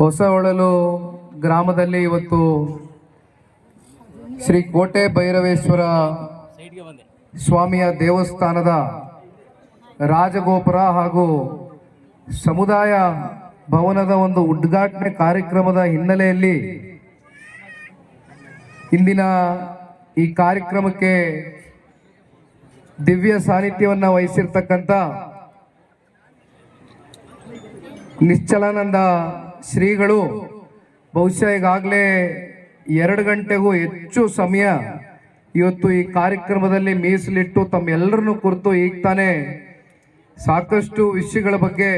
ಹೊಸಹೊಳಲು ಗ್ರಾಮದಲ್ಲಿ ಇವತ್ತು ಶ್ರೀ ಕೋಟೆ ಭೈರವೇಶ್ವರ ಸ್ವಾಮಿಯ ದೇವಸ್ಥಾನದ ರಾಜಗೋಪುರ ಹಾಗೂ ಸಮುದಾಯ ಭವನದ ಒಂದು ಉದ್ಘಾಟನೆ ಕಾರ್ಯಕ್ರಮದ ಹಿನ್ನೆಲೆಯಲ್ಲಿ ಇಂದಿನ ಈ ಕಾರ್ಯಕ್ರಮಕ್ಕೆ ದಿವ್ಯ ಸಾನ್ನಿಧ್ಯವನ್ನು ವಹಿಸಿರ್ತಕ್ಕಂಥ ನಿಶ್ಚಲಾನಂದ ಶ್ರೀಗಳು, ಬಹುಶಃ ಈಗಾಗಲೇ ಎರಡು ಗಂಟೆಗೂ ಹೆಚ್ಚು ಸಮಯ ಇವತ್ತು ಈ ಕಾರ್ಯಕ್ರಮದಲ್ಲಿ ಮೀಸಲಿಟ್ಟು ತಮ್ಮೆಲ್ಲರನ್ನು ಕುರಿತು ಈಗ ತಾನೇ ಸಾಕಷ್ಟು ವಿಷಯಗಳ ಬಗ್ಗೆ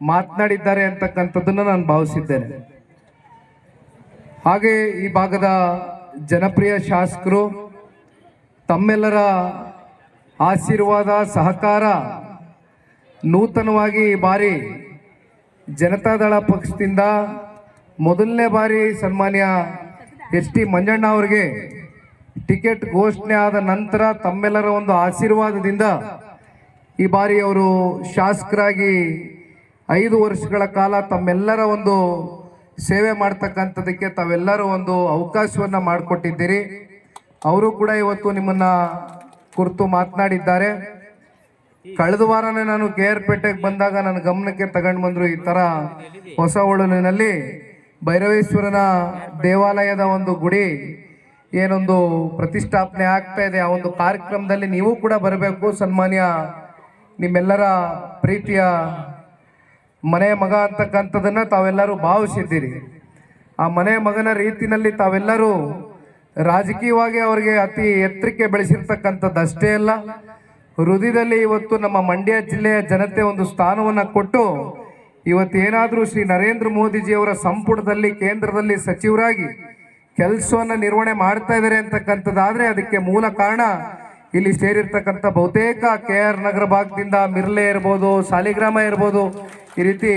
ಮಾತನಾಡಿದ್ದಾರೆ ಅಂತಕ್ಕಂಥದ್ದನ್ನು ನಾನು ಭಾವಿಸಿದ್ದೇನೆ. ಹಾಗೆ ಈ ಭಾಗದ ಜನಪ್ರಿಯ ಶಾಸಕರು, ತಮ್ಮೆಲ್ಲರ ಆಶೀರ್ವಾದ, ಸಹಕಾರ ನೂತನವಾಗಿ ಈ ಬಾರಿ ಜನತಾದಳ ಪಕ್ಷದಿಂದ ಮೊದಲನೇ ಬಾರಿ ಸನ್ಮಾನ್ಯ ಎಸ್ ಟಿ ಮಂಜಣ್ಣ ಅವರಿಗೆ ಟಿಕೆಟ್ ಘೋಷಣೆ ಆದ ನಂತರ ತಮ್ಮೆಲ್ಲರ ಒಂದು ಆಶೀರ್ವಾದದಿಂದ ಈ ಬಾರಿ ಅವರು ಶಾಸಕರಾಗಿ ಐದು ವರ್ಷಗಳ ಕಾಲ ತಮ್ಮೆಲ್ಲರ ಒಂದು ಸೇವೆ ಮಾಡ್ತಕ್ಕಂಥದಕ್ಕೆ ತಾವೆಲ್ಲರೂ ಒಂದು ಅವಕಾಶವನ್ನು ಮಾಡಿಕೊಟ್ಟಿದ್ದೀರಿ. ಅವರು ಕೂಡ ಇವತ್ತು ನಿಮ್ಮನ್ನು ಕುರಿತು ಮಾತನಾಡಿದ್ದಾರೆ. ಕಳೆದ ವಾರನೇ ನಾನು ಕೆ ಆರ್ ಪೇಟೆಗೆ ಬಂದಾಗ ನನ್ನ ಗಮನಕ್ಕೆ ತಗೊಂಡು ಬಂದ್ರು ಈ ತರ ಹೊಸ ಉಳುವಿನಲ್ಲಿ ಭೈರವೇಶ್ವರನ ದೇವಾಲಯದ ಒಂದು ಗುಡಿ ಏನೊಂದು ಪ್ರತಿಷ್ಠಾಪನೆ ಆಗ್ತಾ ಇದೆ. ಆ ಒಂದು ಕಾರ್ಯಕ್ರಮದಲ್ಲಿ ನೀವು ಕೂಡ ಬರಬೇಕು. ಸನ್ಮಾನ್ಯ ನಿಮ್ಮೆಲ್ಲರ ಪ್ರೀತಿಯ ಮನೆ ಮಗ ಅಂತಕ್ಕಂಥದ್ದನ್ನ ತಾವೆಲ್ಲರೂ ಭಾವಿಸಿದ್ದೀರಿ. ಆ ಮನೆ ಮಗನ ರೀತಿನಲ್ಲಿ ತಾವೆಲ್ಲರೂ ರಾಜಕೀಯವಾಗಿ ಅವರಿಗೆ ಅತಿ ಎತ್ತರಿಕೆ ಬೆಳೆಸಿರ್ತಕ್ಕಂಥದ್ದು ಅಷ್ಟೇ ಅಲ್ಲ. ಹೃದಯದಲ್ಲಿ ಇವತ್ತು ನಮ್ಮ ಮಂಡ್ಯ ಜಿಲ್ಲೆಯ ಜನತೆ ಒಂದು ಸ್ಥಾನವನ್ನು ಕೊಟ್ಟು ಇವತ್ತು ಏನಾದರೂ ಶ್ರೀ ನರೇಂದ್ರ ಮೋದಿಜಿಯವರ ಸಂಪುಟದಲ್ಲಿ, ಕೇಂದ್ರದಲ್ಲಿ ಸಚಿವರಾಗಿ ಕೆಲಸವನ್ನು ನಿರ್ವಹಣೆ ಮಾಡ್ತಾ ಇದ್ದಾರೆ ಅಂತಕ್ಕಂಥದ್ದಾದರೆ ಅದಕ್ಕೆ ಮೂಲ ಕಾರಣ ಇಲ್ಲಿ ಸೇರಿರ್ತಕ್ಕಂಥ ಬಹುತೇಕ ಕೆ ಆರ್ ನಗರ ಭಾಗದಿಂದ ಮಿರ್ಲೆ ಇರ್ಬೋದು, ಸಾಲಿಗ್ರಾಮ ಇರ್ಬೋದು, ಈ ರೀತಿ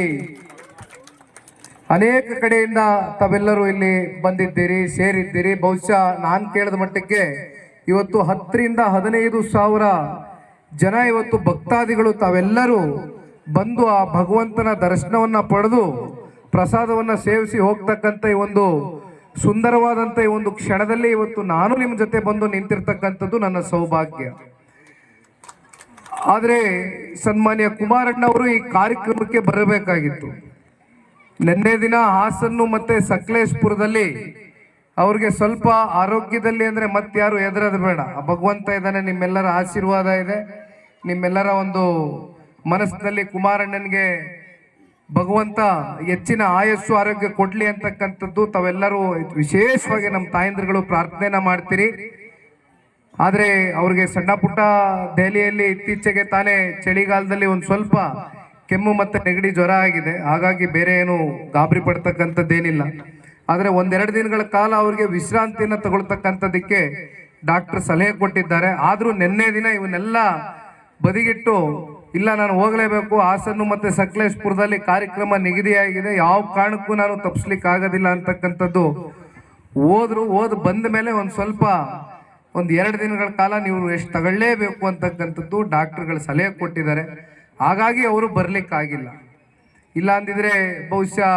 ಅನೇಕ ಕಡೆಯಿಂದ ತಾವೆಲ್ಲರೂ ಇಲ್ಲಿ ಬಂದಿದ್ದೀರಿ, ಸೇರಿದ್ದೀರಿ. ಬಹುಶಃ ನಾನು ಕೇಳಿದ ಮಟ್ಟಕ್ಕೆ ಇವತ್ತು ಹತ್ತರಿಂದ ಹದಿನೈದು ಸಾವಿರ ಜನ ಇವತ್ತು ಭಕ್ತಾದಿಗಳು ತಾವೆಲ್ಲರೂ ಬಂದು ಆ ಭಗವಂತನ ದರ್ಶನವನ್ನ ಪಡೆದು ಪ್ರಸಾದವನ್ನ ಸೇವಿಸಿ ಹೋಗ್ತಕ್ಕಂಥ ಈ ಒಂದು ಸುಂದರವಾದಂಥ ಈ ಒಂದು ಕ್ಷಣದಲ್ಲಿ ಇವತ್ತು ನಾನು ನಿಮ್ಮ ಜೊತೆ ಬಂದು ನಿಂತಿರ್ತಕ್ಕಂಥದ್ದು ನನ್ನ ಸೌಭಾಗ್ಯ. ಆದರೆ ಸನ್ಮಾನ್ಯ ಕುಮಾರಣ್ಣವರು ಈ ಕಾರ್ಯಕ್ರಮಕ್ಕೆ ಬರಬೇಕಾಗಿತ್ತು. ನಿನ್ನೆ ದಿನ ಹಾಸನ್ನು ಮತ್ತು ಸಕಲೇಶ್ಪುರದಲ್ಲಿ ಅವ್ರಿಗೆ ಸ್ವಲ್ಪ ಆರೋಗ್ಯದಲ್ಲಿ ಅಂದ್ರೆ ಮತ್ತಾರು ಎದುರದ ಬೇಡ. ಭಗವಂತ ಇದ್ದಾನೆ, ನಿಮ್ಮೆಲ್ಲರ ಆಶೀರ್ವಾದ ಇದೆ. ನಿಮ್ಮೆಲ್ಲರ ಒಂದು ಮನಸ್ಸಿನಲ್ಲಿ ಕುಮಾರಣ್ಣನಿಗೆ ಭಗವಂತ ಹೆಚ್ಚಿನ ಆಯಸ್ಸು, ಆರೋಗ್ಯ ಕೊಡ್ಲಿ ಅಂತಕ್ಕಂಥದ್ದು ತಾವೆಲ್ಲರೂ ವಿಶೇಷವಾಗಿ ನಮ್ಮ ತಾಯಂದ್ರುಗಳು ಪ್ರಾರ್ಥನೆನ ಮಾಡ್ತೀರಿ. ಆದರೆ ಅವ್ರಿಗೆ ಸಣ್ಣ ಪುಟ್ಟ ದೆಹಲಿಯಲ್ಲಿ ಇತ್ತೀಚೆಗೆ ತಾನೇ ಚಳಿಗಾಲದಲ್ಲಿ ಒಂದು ಸ್ವಲ್ಪ ಕೆಮ್ಮು ಮತ್ತೆ ನೆಗಡಿ ಜ್ವರ ಆಗಿದೆ. ಹಾಗಾಗಿ ಬೇರೆ ಏನು ಗಾಬರಿ ಪಡ್ತಕ್ಕಂಥದ್ದೇನಿಲ್ಲ. ಆದರೆ ಒಂದೆರಡು ದಿನಗಳ ಕಾಲ ಅವ್ರಿಗೆ ವಿಶ್ರಾಂತಿಯನ್ನು ತಗೊಳ್ತಕ್ಕಂಥದ್ದಕ್ಕೆ ಡಾಕ್ಟರ್ ಸಲಹೆ ಕೊಟ್ಟಿದ್ದಾರೆ. ಆದರೂ ನಿನ್ನೆ ದಿನ ಇವನ್ನೆಲ್ಲ ಬದಿಗಿಟ್ಟು, ಇಲ್ಲ ನಾನು ಹೋಗಲೇಬೇಕು ಹಾಸನ್ನು ಮತ್ತೆ ಸಕಲೇಶ್ಪುರದಲ್ಲಿ ಕಾರ್ಯಕ್ರಮ ನಿಗದಿಯಾಗಿದೆ, ಯಾವ ಕಾರಣಕ್ಕೂ ನಾನು ತಪ್ಪಿಸ್ಲಿಕ್ಕೆ ಆಗೋದಿಲ್ಲ ಅಂತಕ್ಕಂಥದ್ದು ಹೋದ್ರು. ಓದ್ ಬಂದ ಮೇಲೆ ಒಂದು ಸ್ವಲ್ಪ, ಒಂದು ಎರಡು ದಿನಗಳ ಕಾಲ ನೀವು ಎಷ್ಟು ತಗೊಳ್ಳೇಬೇಕು ಅಂತಕ್ಕಂಥದ್ದು ಡಾಕ್ಟರ್ಗಳು ಸಲಹೆ ಕೊಟ್ಟಿದ್ದಾರೆ. ಹಾಗಾಗಿ ಅವರು ಬರಲಿಕ್ಕಾಗಿಲ್ಲ. ಇಲ್ಲ ಅಂದಿದ್ರೆ ಬಹುಶಃ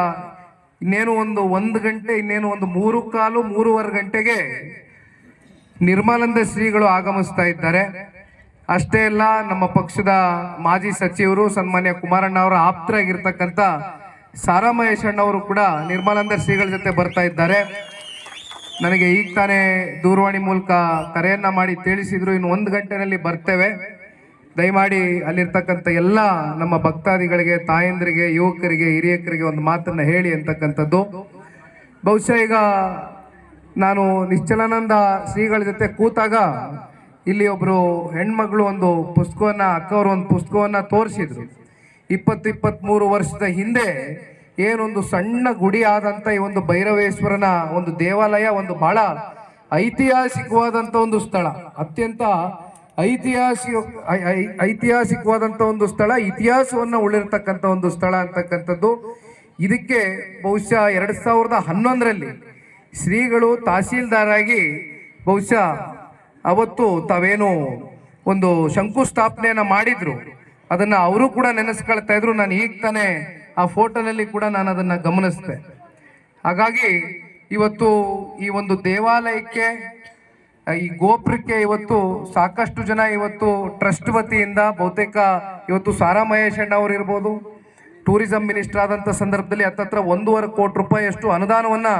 ಇನ್ನೇನು ಒಂದು ಒಂದು ಗಂಟೆ, ಇನ್ನೇನು ಒಂದು ಮೂರು ಕಾಲು, ಮೂರುವರೆ ಗಂಟೆಗೆ ನಿರ್ಮಲಂದ ಶ್ರೀಗಳು ಆಗಮಿಸ್ತಾ ಇದ್ದಾರೆ. ಅಷ್ಟೇ ಅಲ್ಲ, ನಮ್ಮ ಪಕ್ಷದ ಮಾಜಿ ಸಚಿವರು ಸನ್ಮಾನ್ಯ ಕುಮಾರಣ್ಣ ಅವರ ಆಪ್ತರಾಗಿರ್ತಕ್ಕಂಥ ಸಾರಾ ಮಹೇಶ್ ಅಣ್ಣವರು ಕೂಡ ನಿರ್ಮಲಂದ ಶ್ರೀಗಳ ಜೊತೆ ಬರ್ತಾ ಇದ್ದಾರೆ. ನನಗೆ ಈಗ ತಾನೇ ದೂರವಾಣಿ ಮೂಲಕ ಕರೆಯನ್ನ ಮಾಡಿ ತಿಳಿಸಿದ್ರು. ಇನ್ನು ಒಂದು ಗಂಟೆನಲ್ಲಿ ಬರ್ತೇವೆ. ದಯಮಾಡಿ ಅಲ್ಲಿರ್ತಕ್ಕಂಥ ಎಲ್ಲ ನಮ್ಮ ಭಕ್ತಾದಿಗಳಿಗೆ, ತಾಯಂದ್ರಿಗೆ, ಯುವಕರಿಗೆ, ಹಿರಿಯಕರಿಗೆ ಒಂದು ಮಾತನ್ನು ಹೇಳಿ ಅಂತಕ್ಕಂಥದ್ದು. ಬಹುಶಃ ಈಗ ನಾನು ನಿಶ್ಚಲಾನಂದ ಶ್ರೀಗಳ ಜೊತೆ ಕೂತಾಗ ಇಲ್ಲಿ ಒಬ್ಬರು ಹೆಣ್ಮಗಳು ಒಂದು ಪುಸ್ತಕವನ್ನು, ಅಕ್ಕವರು ಒಂದು ಪುಸ್ತಕವನ್ನು ತೋರಿಸಿದ್ರು. ಇಪ್ಪತ್ತು ಇಪ್ಪತ್ತ್ಮೂರು ವರ್ಷದ ಹಿಂದೆ ಏನೊಂದು ಸಣ್ಣ ಗುಡಿ ಆದಂಥ ಈ ಒಂದು ಭೈರವೇಶ್ವರನ ಒಂದು ದೇವಾಲಯ, ಒಂದು ಬಹಳ ಐತಿಹಾಸಿಕವಾದಂಥ ಒಂದು ಸ್ಥಳ. ಅತ್ಯಂತ ಐತಿಹಾಸಿಕ ಐತಿಹಾಸಿಕವಾದಂತ ಒಂದು ಸ್ಥಳ, ಇತಿಹಾಸವನ್ನ ಉಳಿರ್ತಕ್ಕಂಥ ಒಂದು ಸ್ಥಳ ಅಂತಕ್ಕಂಥದ್ದು. ಇದಕ್ಕೆ ಬಹುಶಃ ಎರಡ್ ಸಾವಿರದ ಹನ್ನೊಂದರಲ್ಲಿ ಶ್ರೀಗಳು ತಹಸೀಲ್ದಾರಾಗಿ ಬಹುಶಃ ಅವತ್ತು ತಾವೇನು ಒಂದು ಶಂಕುಸ್ಥಾಪನೆಯನ್ನು ಮಾಡಿದ್ರು. ಅದನ್ನ ಅವರು ಕೂಡ ನೆನೆಸ್ಕೊಳ್ತಾ ಇದ್ರು. ನಾನು ಈಗ ತಾನೇ ಆ ಫೋಟೋನಲ್ಲಿ ಕೂಡ ನಾನು ಅದನ್ನ ಗಮನಿಸಿದೆ. ಹಾಗಾಗಿ ಇವತ್ತು ಈ ಒಂದು ದೇವಾಲಯಕ್ಕೆ ಈ ಗೋಪುರಕ್ಕೆ ಇವತ್ತು ಸಾಕಷ್ಟು ಜನ ಇವತ್ತು ಟ್ರಸ್ಟ್ ವತಿಯಿಂದ ಬಹುತೇಕ ಇವತ್ತು ಸಾರಾ ಮಹೇಶ್ ಅಣ್ಣ ಅವರು ಇರ್ಬೋದು. ಟೂರಿಸಂ ಮಿನಿಸ್ಟರ್ ಆದಂಥ ಸಂದರ್ಭದಲ್ಲಿ ಹತ್ತತ್ರ ಒಂದೂವರೆ ಕೋಟಿ ರೂಪಾಯಿಯಷ್ಟು ಅನುದಾನವನ್ನ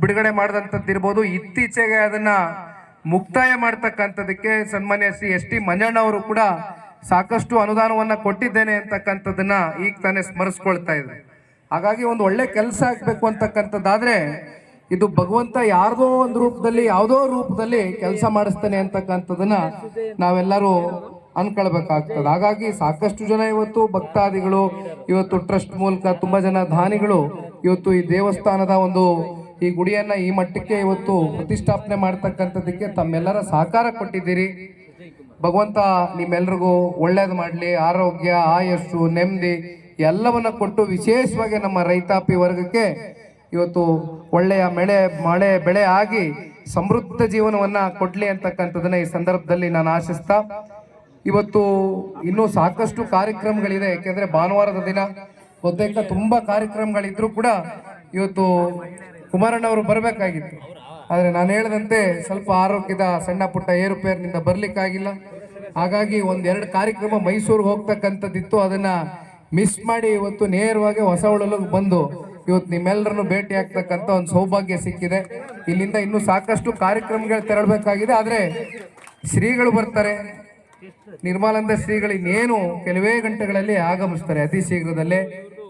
ಬಿಡುಗಡೆ ಮಾಡಿದಂಥದ್ದು ಇರ್ಬೋದು ಇತ್ತೀಚೆಗೆ ಅದನ್ನ ಮುಕ್ತಾಯ ಮಾಡ್ತಕ್ಕಂಥದಕ್ಕೆ ಸನ್ಮಾನ್ಯ ಶ್ರೀ ಎಸ್ ಟಿ ಮಂಜಣ್ಣ ಅವರು ಕೂಡ ಸಾಕಷ್ಟು ಅನುದಾನವನ್ನ ಕೊಟ್ಟಿದ್ದೇನೆ ಅಂತಕ್ಕಂಥದ್ದನ್ನ ಈಗ ತಾನೇ ಸ್ಮರಿಸ್ಕೊಳ್ತಾ ಇದೆ ಹಾಗಾಗಿ ಒಂದು ಒಳ್ಳೆ ಕೆಲಸ ಆಗಬೇಕು ಅಂತಕ್ಕಂಥದ್ದಾದ್ರೆ ಇದು ಭಗವಂತ ಯಾರ್ದೋ ಒಂದು ರೂಪದಲ್ಲಿ, ಯಾವುದೋ ರೂಪದಲ್ಲಿ ಕೆಲಸ ಮಾಡಿಸ್ತಾನೆ ಅಂತಕ್ಕಂಥದ್ದನ್ನ ನಾವೆಲ್ಲರೂ ಅನ್ಕೊಳ್ಬೇಕಾಗ್ತದೆ. ಹಾಗಾಗಿ ಸಾಕಷ್ಟು ಜನ ಇವತ್ತು ಭಕ್ತಾದಿಗಳು, ಇವತ್ತು ಟ್ರಸ್ಟ್ ಮೂಲಕ ತುಂಬಾ ಜನ ದಾನಿಗಳು ಇವತ್ತು ಈ ದೇವಸ್ಥಾನದ ಒಂದು ಈ ಗುಡಿಯನ್ನ ಈ ಮಟ್ಟಕ್ಕೆ ಇವತ್ತು ಪ್ರತಿಷ್ಠಾಪನೆ ಮಾಡ್ತಕ್ಕಂಥದ್ದಕ್ಕೆ ತಮ್ಮೆಲ್ಲರ ಸಹಕಾರ ಕೊಟ್ಟಿದ್ದೀರಿ. ಭಗವಂತ ನಿಮ್ಮೆಲ್ರಿಗೂ ಒಳ್ಳೇದು ಮಾಡಲಿ, ಆರೋಗ್ಯ, ಆಯಸ್ಸು, ನೆಮ್ಮದಿ ಎಲ್ಲವನ್ನ ಕೊಟ್ಟು ವಿಶೇಷವಾಗಿ ನಮ್ಮ ರೈತಾಪಿ ವರ್ಗಕ್ಕೆ ಇವತ್ತು ಒಳ್ಳೆಯ ಮಳೆ ಮಳೆ ಬೆಳೆ ಆಗಿ ಸಮೃದ್ಧ ಜೀವನವನ್ನ ಕೊಡಲಿ ಅಂತಕ್ಕಂಥದ್ದನ್ನ ಈ ಸಂದರ್ಭದಲ್ಲಿ ನಾನು ಆಶಿಸ್ತಾ, ಇವತ್ತು ಇನ್ನೂ ಸಾಕಷ್ಟು ಕಾರ್ಯಕ್ರಮಗಳಿದೆ. ಯಾಕೆಂದ್ರೆ ಭಾನುವಾರದ ದಿನ ಬಹುತೇಕ ತುಂಬಾ ಕಾರ್ಯಕ್ರಮಗಳಿದ್ರು ಕೂಡ ಇವತ್ತು ಕುಮಾರಣ್ಣವರು ಬರಬೇಕಾಗಿತ್ತು. ಆದರೆ ನಾನು ಹೇಳಿದಂತೆ ಸ್ವಲ್ಪ ಆರೋಗ್ಯದ ಸಣ್ಣ ಪುಟ್ಟ ಏರುಪೇರಿನಿಂದ ಬರಲಿಕ್ಕಾಗಿಲ್ಲ. ಹಾಗಾಗಿ ಒಂದೆರಡು ಕಾರ್ಯಕ್ರಮ ಮೈಸೂರಿಗೆ ಹೋಗ್ತಕ್ಕಂಥದ್ದಿತ್ತು. ಅದನ್ನ ಮಿಸ್ ಮಾಡಿ ಇವತ್ತು ನೇರವಾಗಿ ಹೊಸ ಬಂದು ಇವತ್ತು ನಿಮ್ಮೆಲ್ಲರನ್ನು ಭೇಟಿ ಆಗ್ತಕ್ಕಂಥ ಒಂದು ಸೌಭಾಗ್ಯ ಸಿಕ್ಕಿದೆ. ಇಲ್ಲಿಂದ ಇನ್ನೂ ಸಾಕಷ್ಟು ಕಾರ್ಯಕ್ರಮಗಳು ತೆರಳಬೇಕಾಗಿದೆ. ಆದರೆ ಶ್ರೀಗಳು ಬರ್ತಾರೆ. ನಿರ್ಮಾಲಂದ ಶ್ರೀಗಳು ಇನ್ನೇನು ಕೆಲವೇ ಗಂಟೆಗಳಲ್ಲಿ ಆಗಮಿಸ್ತಾರೆ. ಅತಿ ಶೀಘ್ರದಲ್ಲೇ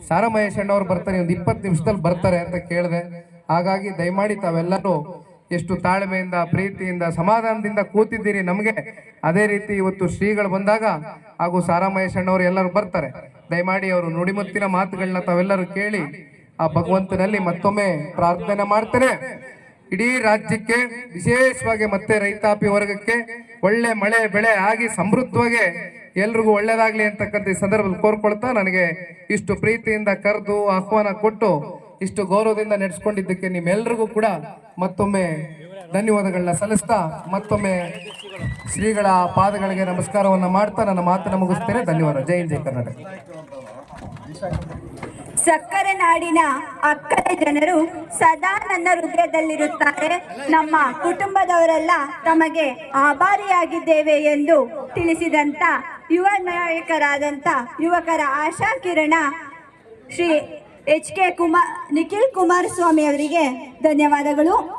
ಸಾರಾ ಮಹೇಶ್ ಅಣ್ಣವ್ರು ಬರ್ತಾರೆ. ಒಂದು ಇಪ್ಪತ್ತು ನಿಮಿಷದಲ್ಲಿ ಬರ್ತಾರೆ ಅಂತ ಕೇಳಿದೆ. ಹಾಗಾಗಿ ದಯಮಾಡಿ ತಾವೆಲ್ಲರೂ ಎಷ್ಟು ತಾಳ್ಮೆಯಿಂದ, ಪ್ರೀತಿಯಿಂದ, ಸಮಾಧಾನದಿಂದ ಕೂತಿದ್ದೀರಿ ನಮಗೆ. ಅದೇ ರೀತಿ ಇವತ್ತು ಶ್ರೀಗಳು ಬಂದಾಗ ಹಾಗೂ ಸಾರಾ ಮಹೇಶ್ ಅಣ್ಣವರು ಎಲ್ಲರೂ ಬರ್ತಾರೆ. ದಯಮಾಡಿ ಅವರು ನುಡಿಮುತ್ತಿನ ಮಾತುಗಳನ್ನ ತಾವೆಲ್ಲರೂ ಕೇಳಿ ಆ ಭಗವಂತನಲ್ಲಿ ಮತ್ತೊಮ್ಮೆ ಪ್ರಾರ್ಥನೆ ಮಾಡ್ತೇನೆ. ಇಡೀ ರಾಜ್ಯಕ್ಕೆ, ವಿಶೇಷವಾಗಿ ಮತ್ತೆ ರೈತಾಪಿ ವರ್ಗಕ್ಕೆ ಒಳ್ಳೆ ಮಳೆ, ಬೆಳೆ ಆಗಿ ಸಮೃದ್ಧವಾಗಿ ಎಲ್ರಿಗೂ ಒಳ್ಳೇದಾಗ್ಲಿ ಅಂತಕ್ಕಂಥ ಈ ಸಂದರ್ಭದಲ್ಲಿ ಕೋರ್ಕೊಳ್ತಾ ನನಗೆ ಇಷ್ಟು ಪ್ರೀತಿಯಿಂದ ಕರೆದು ಆಹ್ವಾನ ಕೊಟ್ಟು ಇಷ್ಟು ಗೌರವದಿಂದ ನಡೆಸ್ಕೊಂಡಿದ್ದಕ್ಕೆ ನಿಮ್ಮೆಲ್ರಿಗೂ ಕೂಡ ಮತ್ತೊಮ್ಮೆ ಧನ್ಯವಾದಗಳನ್ನ ಸಲ್ಲಿಸ್ತಾ ಮತ್ತೊಮ್ಮೆ ಶ್ರೀಗಳ ಪಾದಗಳಿಗೆ ನಮಸ್ಕಾರವನ್ನು ಮಾಡ್ತಾ ನನ್ನ ಮಾತನ್ನ ಮುಗಿಸ್ತೇನೆ. ಧನ್ಯವಾದ. ಜೈ ಜೈ ಕರ್ನಾಟಕ. ಸಕ್ಕರೆ ನಾಡಿನ ಅಕ್ಕರೆ ಜನರು ಸದಾ ನನ್ನ ಹೃದಯದಲ್ಲಿರುತ್ತಾರೆ. ನಮ್ಮ ಕುಟುಂಬದವರೆಲ್ಲ ತಮಗೆ ಆಭಾರಿಯಾಗಿದ್ದೇವೆ ಎಂದು ತಿಳಿಸಿದಂತ ಯುವ ನಾಯಕರಾದಂಥ ಯುವಕರ ಆಶಾ ಕಿರಣ ಶ್ರೀ ಎಚ್ ಕೆ ಕುಮಾರ್ ನಿಖಿಲ್ ಕುಮಾರಸ್ವಾಮಿ ಅವರಿಗೆ ಧನ್ಯವಾದಗಳು.